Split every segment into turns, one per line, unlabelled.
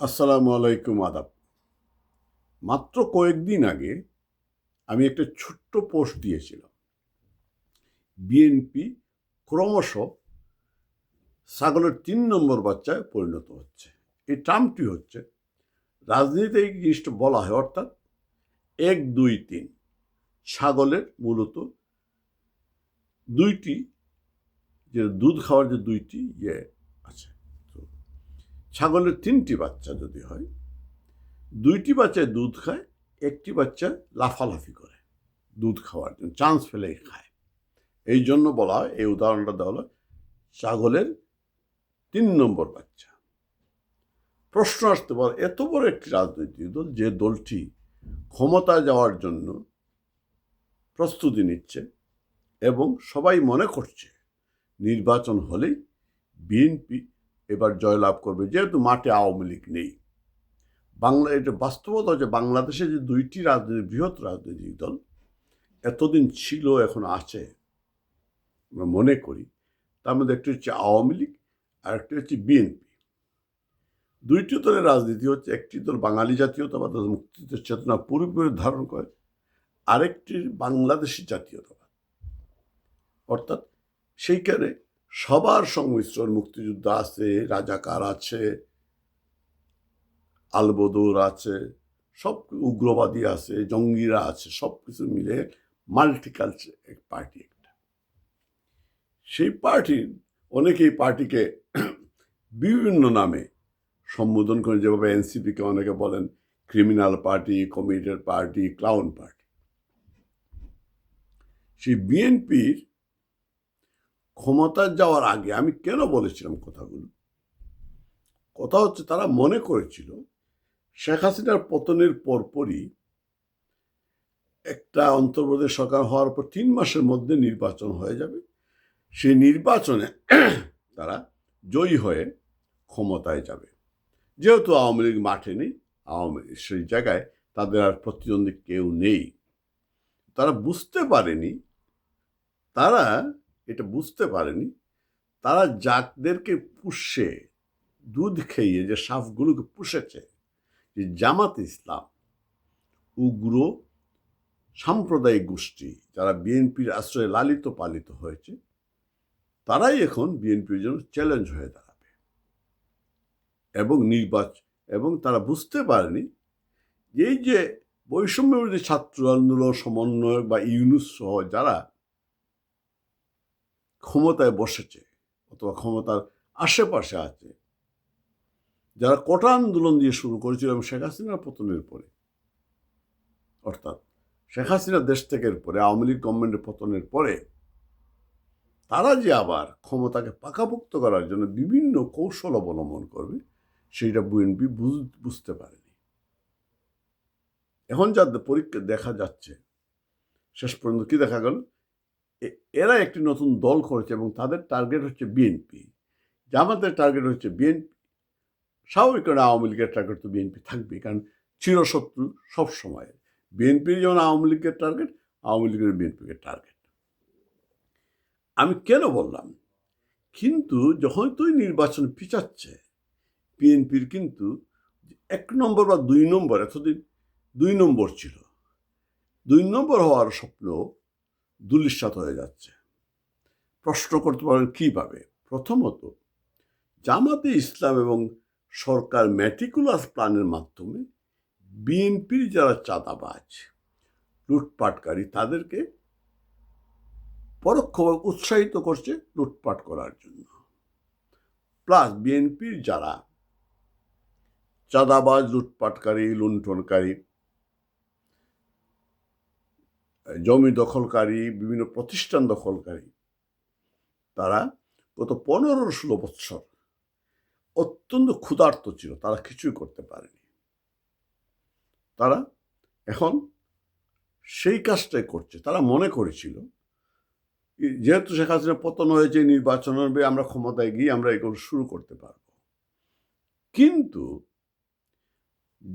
আসসালামু আলাইকুম আদাব। মাত্র কয়েকদিন আগে আমি একটা ছোট্ট পোস্ট দিয়েছিলাম। বিএনপি ক্রমশ ছাগলের তিন নম্বর বাচ্চায় পরিণত হচ্ছে। এই টার্মটি হচ্ছে রাজনীতিতে এই জিনিসটা বলা হয়, অর্থাৎ এক, দুই, তিন ছাগলের মূলত দুইটি, যে দুধ খাওয়ার যে দুইটি ইয়ে ছাগলের তিনটি বাচ্চা যদি হয়, দুইটি বাচ্চায় দুধ খায়, একটি বাচ্চা লাফালাফি করে দুধ খাওয়ার জন্য চান্স ফেলেই খায়। এই জন্য বলা হয়, এই উদাহরণটা দেওয়া হলো, ছাগলের তিন নম্বর বাচ্চা। প্রশ্ন আসতে পারে, এত বড় একটি রাজনৈতিক দল যে দলটি ক্ষমতায় যাওয়ার জন্য প্রস্তুতি নিচ্ছে এবং সবাই মনে করছে, নির্বাচন হলেই বিএনপি এবার জয়লাভ করবে, যেহেতু মাঠে আওয়ামী লীগ নেই। বাংলা, এটা বাস্তবতা যে বাংলাদেশে যে দুইটি রাজনৈতিক বৃহৎ রাজনৈতিক দল এতদিন ছিল, এখন আছে। আমরা মনে করি, তার মধ্যে একটি হচ্ছে আওয়ামী লীগ, আর একটি হচ্ছে বিএনপি। দুইটি দলের রাজনীতি হচ্ছে, একটি দল বাঙালি জাতীয়তাবাদ মুক্তিযুদ্ধের চেতনা পুরোপুরি ধারণ করে, আরেকটি বাংলাদেশি জাতীয়তাবাদ। অর্থাৎ সেইখানে সবার সংমিশ্রণ মুক্তিযোদ্ধা আছে, রাজাকার আছে, আলবদর আছে, সব উগ্রবাদী আছে, জঙ্গিরা আছে, সব কিছু মিলে মাল্টিকালচার পার্টি একটা। সেই পার্টির অনেকেই পার্টিকে বিভিন্ন নামে সম্বোধন করে যেভাবে এনসিপিকে অনেকে বলেন criminal party committed party clown party সেই বিএনপির ক্ষমতা যাওয়ার আগে আমি কেন বলেছিলাম কথাগুলো? কথা হচ্ছে তারা মনে করেছিল শেখ হাসিনার পতনের পরপরই একটা অন্তর্বর্তী সরকার হওয়ার পর তিন মাসের মধ্যে নির্বাচন হয়ে যাবে। সেই নির্বাচনে তারা জয়ী হয়ে ক্ষমতায় যাবে। যেহেতু আওয়ামী লীগ মাঠে নেই, আওয়ামী সেই জায়গায় তাদের আর প্রতিদ্বন্দ্বী কেউ নেই। তারা বুঝতে পারেনি, তারা এটা বুঝতে পারেনি। তারা যাকদেরকে পুষে, দুধ খেয়ে যে সাপগুলোকে পুষেছে, যে জামাত ইসলাম, উগ্র সাম্প্রদায়িক গোষ্ঠী যারা বিএনপির আশ্রয়ে লালিত পালিত হয়েছে, তারাই এখন বিএনপির জন্য চ্যালেঞ্জ হয়ে দাঁড়াবে। এবং নির্বাচন এবং তারা বুঝতে পারেনি এই যে বৈষম্য ছাত্র আন্দোলন, সমন্বয়ক বা ইউনুস সহ যারা ক্ষমতায় বসেছে অথবা ক্ষমতার আশেপাশে আছে। যারা কোটা আন্দোলন দিয়ে শুরু করেছিল এবং শেখ হাসিনার পতনের পরে, অর্থাৎ শেখ হাসিনা দেশ থেকে পরে, আওয়ামী লীগ গভর্নমেন্টের পতনের পরে, তারা যে আবার ক্ষমতাকে পাকাপোক্ত করার জন্য বিভিন্ন কৌশল অবলম্বন করবে, সেইটা বিএনপি বুঝতে পারেনি। এখন যা পরীক্ষা দেখা যাচ্ছে, শেষ পর্যন্ত কি দেখা গেল? এরা একটি নতুন দল করেছে এবং তাদের টার্গেট হচ্ছে বিএনপি জামাতের টার্গেট হচ্ছে বিএনপি স্বাভাবিক কারণে আওয়ামী লীগের টার্গেট তো বিএনপি থাকবেই, কারণ চিরশত্রু সবসময় বিএনপির যেমন আওয়ামী লীগের টার্গেট আওয়ামী লীগের বিএনপিকে টার্গেট আমি কেন বললাম? কিন্তু যখন তুই নির্বাচন পিছাচ্ছে বিএনপির কিন্তু এক নম্বর বা দুই নম্বর, এতদিন দুই নম্বর ছিল। দুই নম্বর হওয়ার স্বপ্ন দুলিশ্বাত হয়ে যাচ্ছে। প্রশ্ন করতে পারেন কীভাবে? প্রথমত, জামাতে ইসলাম এবং সরকার ম্যাটিকুলাস প্ল্যানের মাধ্যমে বিএনপির যারা চাঁদাবাজ, লুটপাটকারী, তাদেরকে পরোক্ষভাবে উৎসাহিত করছে লুটপাট করার জন্য। প্লাস বিএনপির যারা চাঁদাবাজ, লুটপাটকারী, লুণ্ঠনকারী জমি দখলকারী, বিভিন্ন প্রতিষ্ঠান দখলকারী, তারা গত পনেরো ষোলো বৎসর অত্যন্ত ক্ষুধার্ত ছিল, তারা কিছুই করতে পারেনি। তারা এখন সেই কাজটাই করছে। তারা মনে করেছিল যেহেতু শেখ হাসিনা পতন হয়েছে, নির্বাচন হবে, আমরা ক্ষমতায় গিয়ে আমরা এগুলো শুরু করতে পারব। কিন্তু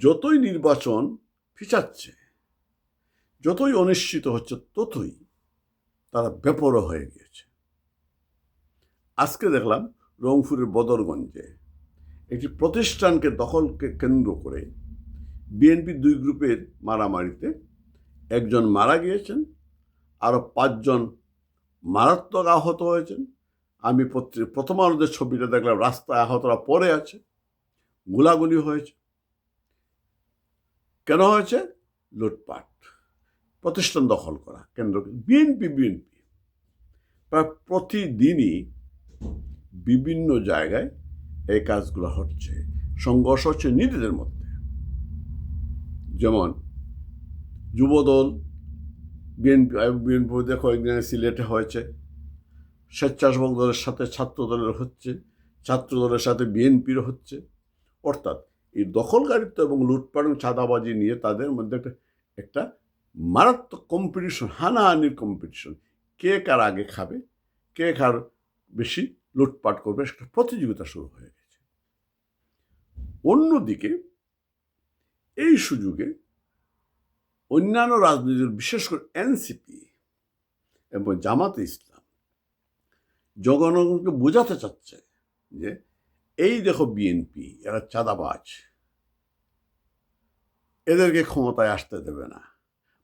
যতই নির্বাচন পিছাচ্ছে যতই অনিশ্চিত হচ্ছে, ততই তারা বেপর হয়ে গিয়েছে। আজকে দেখলাম রংপুরের বদরগঞ্জে একটি প্রতিষ্ঠানকে দখলকে কেন্দ্র করে বিএনপি দুই গ্রুপের মারামারিতে একজন মারা গিয়েছেন আরও পাঁচজন মারাত্মক আহত হয়েছেন। আমি প্রথম আলোদের ছবিটা দেখলাম, রাস্তায় আহতরা পড়ে আছে, গোলাগুলি হয়েছে। কেন হয়েছে? লুটপাট। প্রতিষ্ঠান দখল করা, কেন্দ্র বিএনপি বিএনপি। প্রায় প্রতিদিনই বিভিন্ন জায়গায় এই কাজগুলো হচ্ছে। সংঘর্ষ হচ্ছে নিজেদের মধ্যে। যেমন যুবদল, বিএনপি বিএনপি দেখো একদিনে সিলেটে হয়েছে। স্বেচ্ছাসেবক দলের সাথে ছাত্র দলের হচ্ছে ছাত্র দলের সাথে বিএনপির হচ্ছে। অর্থাৎ এই দখলকারিত্ব এবং লুটপাট চাঁদাবাজি নিয়ে তাদের মধ্যে একটা একটা মারাত্মক কম্পিটিশন হানাহানির কম্পিটিশন কে কার আগে খাবে, কে কার বেশি লুটপাট করবে, সেটা প্রতিযোগিতা শুরু হয়ে গেছে। অন্যদিকে, এই সুযোগে অন্যান্য রাজনীতির, বিশেষ করে এনসিপি এবং জামাতে ইসলাম, জনগণকে বোঝাতে চাচ্ছে যে, এই দেখো বিএনপি এরা চাঁদাবাজ। এদেরকে ক্ষমতায় আসতে দেবে না।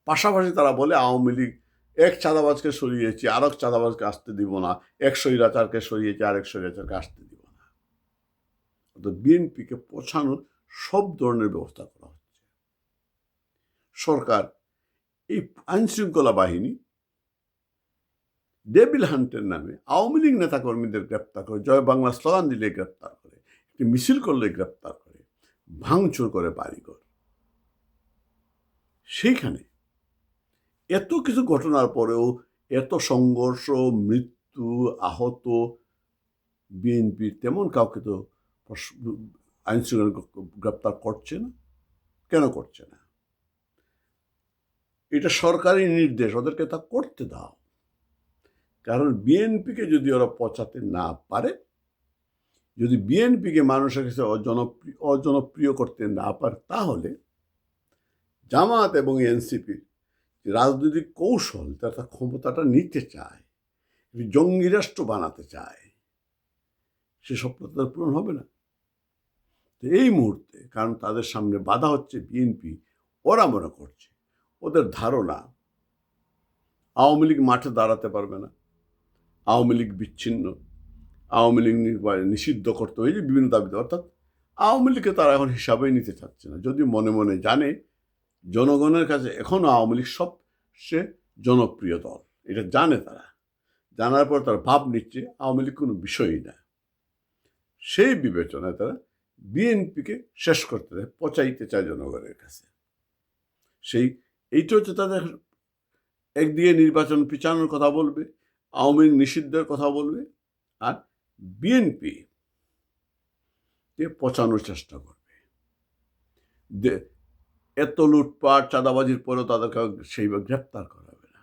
পাশাপাশি তারা বলে আওয়ামী লীগ এক চাঁদাবাজকে সরিয়েছি আর এক চাঁদাবাজকে আসতে দিব না, এক স্বৈরাচারকে সরিয়েছি আর এক স্বৈরাচারকে আসতে দিব না। অর্থাৎ বিএনপিকে পৌঁছানোর সব ধরনের ব্যবস্থা করা হচ্ছে। সরকার, এই আইনশৃঙ্খলা বাহিনী ডেবিল হান্টের নামে আওয়ামী লীগ নেতাকর্মীদের গ্রেপ্তার করে, জয় বাংলা স্লোগান দিলে গ্রেপ্তার করে, একটি মিছিল করলে গ্রেপ্তার করে, ভাঙচুর করে বাড়িঘর। সেইখানে এত কিছু ঘটনার পরেও এত সংঘর্ষ, মৃত্যু, আহত, বিএনপি তেমন কাউকে তো আইন শৃঙ্খলা গ্রেপ্তার করছে না? কেন করছে না? এটা সরকারি নির্দেশ, ওদেরকে তা করতে দাও। কারণ বিএনপিকে যদি ওরা পচাতে না পারে, যদি বিএনপিকে মানুষের কাছে অজনপ্রিয় অজনপ্রিয় করতে না পারে, তাহলে জামাত এবং এনসিপির রাজনৈতিক কৌশল তারা ক্ষমতাটা নিতে চায় জঙ্গি রাষ্ট্র বানাতে চায়, সে স্বপ্ন তাদের পূরণ হবে না। তো এই মুহূর্তে কারণ তাদের সামনে বাধা হচ্ছে বিএনপি ওরা মনে করছে ওদের ধারণা আওয়ামী লীগ মাঠে দাঁড়াতে পারবে না, আওয়ামী লীগ বিচ্ছিন্ন, আওয়ামী লীগ নিষিদ্ধ করতে হয়েছে বিভিন্ন দাবিতে অর্থাৎ আওয়ামী লীগকে তারা এখন হিসাবেই নিতে চাচ্ছে না। যদি মনে মনে জানে জনগণের কাছে এখনও আওয়ামী লীগ সবচেয়ে জনপ্রিয় দল। এটা জানে তারা। জানার পর তারা ভাব নিচ্ছে, আওয়ামী লীগ কোনো বিষয়ই না। সেই বিবেচনায় তারা বিএনপিকে শেষ করতে চায় পচাইতে চায় জনগণের কাছে। সেই, এইটা হচ্ছে তাদের একদিকে নির্বাচন পিছানোর কথা বলবে, আওয়ামী লীগ নিষিদ্ধের কথা বলবে, আর বিএনপি কে পচানোর চেষ্টা করবে। এত লুটপাট, চাঁদাবাজির পরেও তাদেরকে সেইভাবে গ্রেপ্তার করা হবে না।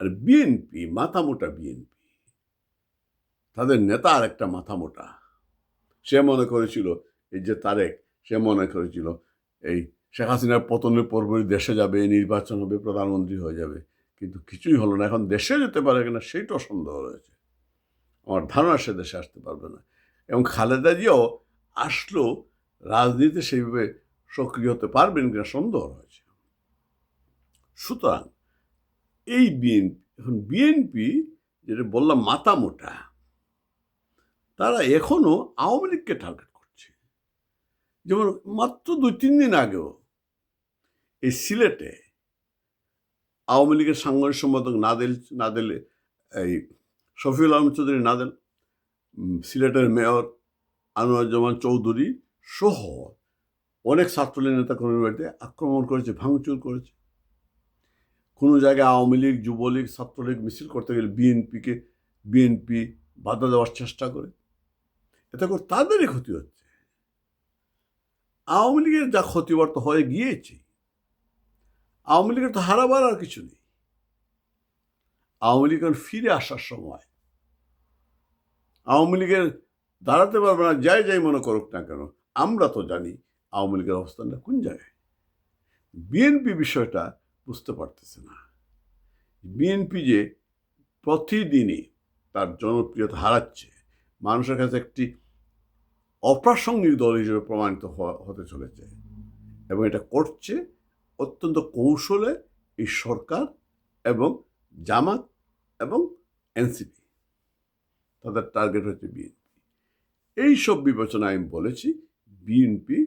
আর বিএনপি, মাথা মোটা বিএনপি, তাদের নেতা আর একটা মাথা মোটা, সে মনে করেছিল এই যে তারেক, সে মনে করেছিল এই শেখ হাসিনার পতনের পরপরই দেশে যাবে, নির্বাচন হবে, প্রধানমন্ত্রী হয়ে যাবে, কিন্তু কিছুই হলো না। এখন দেশে যেতে পারে কিনা সেইটাও সন্দেহ রয়েছে। আমার ধারণা সে দেশে আসতে পারবে না। এবং খালেদা জিয়াও আসলেও রাজনীতিতে সেইভাবে সক্রিয় হতে পারবেন কিনা সন্দেহ রয়েছে। সুতরাং এই বিএনপি, এখন বিএনপি যেটা বললাম মাথা মোটা, তারা এখনও আওয়ামী লীগকে টার্গেট করছে। যেমন মাত্র দুই তিন দিন আগেও এই সিলেটে আওয়ামী লীগের সাংগঠনিক সম্পাদক নাদেল নাদেল, এই শফিউল আলম চৌধুরী নাদেল সিলেটের মেয়র আনোয়ারুজ্জামান চৌধুরী সহ অনেক ছাত্রলীগ নেতা কর্মীর বাড়িতে আক্রমণ করেছে, ভাঙচুর করেছে। কোনো জায়গায় আওয়ামী লীগ, যুবলীগ, ছাত্রলীগ মিছিল করতে গেলে বিএনপিকে, বিএনপি বাধা দেওয়ার চেষ্টা করে। এতে করে তাদেরই ক্ষতি হচ্ছে। আওয়ামী লীগের যা ক্ষতিবার তো হয়ে গিয়েছে। আওয়ামী লীগের তো হারাবার আর কিছু নেই। আওয়ামী লীগ ফিরে আসার সময় আওয়ামী লীগের দাঁড়াতে পারবে না, যাই যাই মনে করুক না কেন, আমরা তো জানি আওয়ামী লীগের অবস্থানটা কোন জায়গায়? বিএনপি বিষয়টা বুঝতে পারতেছে না। বিএনপি যে প্রতিদিনই তার জনপ্রিয়তা হারাচ্ছে, মানুষের কাছে একটি অপ্রাসঙ্গিক দল হিসেবে প্রমাণিত হতে চলেছে এবং এটা করছে অত্যন্ত কৌশলে এই সরকার এবং জামাত এবং এনসিপি তাদের টার্গেট হচ্ছে বিএনপি এই সব বিবেচনায় আমি বলেছি বিএনপি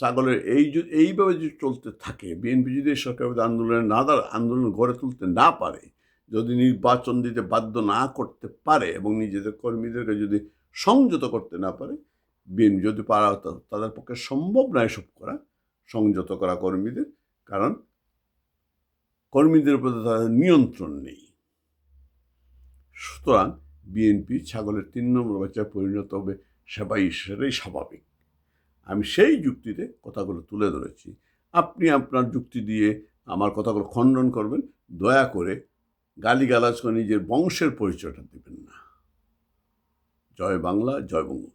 ছাগলের এই এইভাবে যদি চলতে থাকে, বিএনপি যদি সরকার আন্দোলনে না দাঁড়া আন্দোলন গড়ে তুলতে না পারে, যদি নির্বাচন দিতে বাধ্য না করতে পারে এবং নিজেদের কর্মীদেরকে যদি সংযত করতে না পারে, বিএনপি যদি পারা তা- তাদের পক্ষে সম্ভব না এসব করা, সংযত করা কর্মীদের, কারণ কর্মীদের উপর তাদের নিয়ন্ত্রণ নেই। সুতরাং বিএনপি ছাগলের তিন নম্বর বাচ্চায় পরিণত হবে সেবাই, সেটাই স্বাভাবিক। আমি সেই যুক্তিতে কথাগুলো তুলে ধরেছি। আপনি আপনার যুক্তি দিয়ে আমার কথাগুলো খণ্ডন করবেন। দয়া করে গালিগালাজ করে নিজের বংশের পরিচয়টা দেবেন না। জয় বাংলা, জয় বঙ্গ।